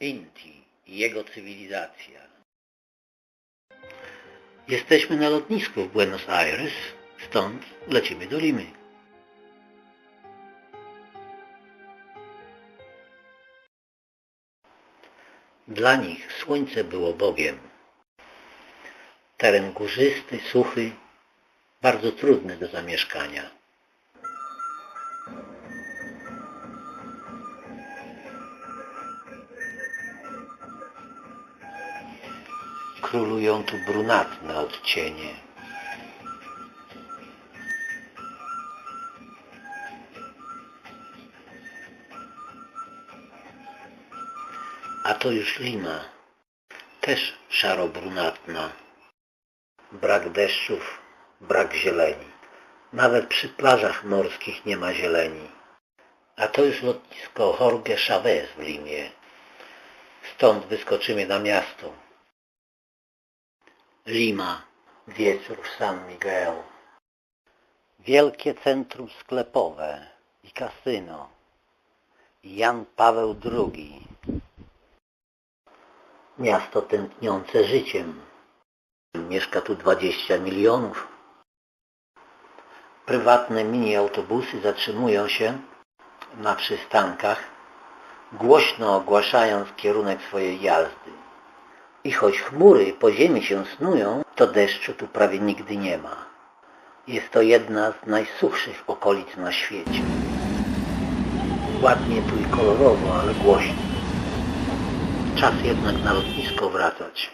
Inti i jego cywilizacja. Jesteśmy na lotnisku w Buenos Aires, stąd lecimy do Limy. Dla nich słońce było Bogiem. Teren górzysty, suchy, bardzo trudny do zamieszkania. Królują tu brunatne odcienie. A to już Lima, też szaro-brunatna. Brak deszczów, brak zieleni. Nawet przy plażach morskich nie ma zieleni. A to już lotnisko Jorge Chavez w Limie. Stąd wyskoczymy na miasto. Lima, wieczór w San Miguel. Wielkie centrum sklepowe i kasyno. Jan Paweł II. Miasto tętniące życiem. Mieszka tu 20 milionów. Prywatne mini autobusy zatrzymują się na przystankach, głośno ogłaszając kierunek swojej jazdy. I choć chmury po ziemi się snują, to deszczu tu prawie nigdy nie ma. Jest to jedna z najsuchszych okolic na świecie. Ładnie tu i kolorowo, ale głośno. Czas jednak na lotnisko wracać.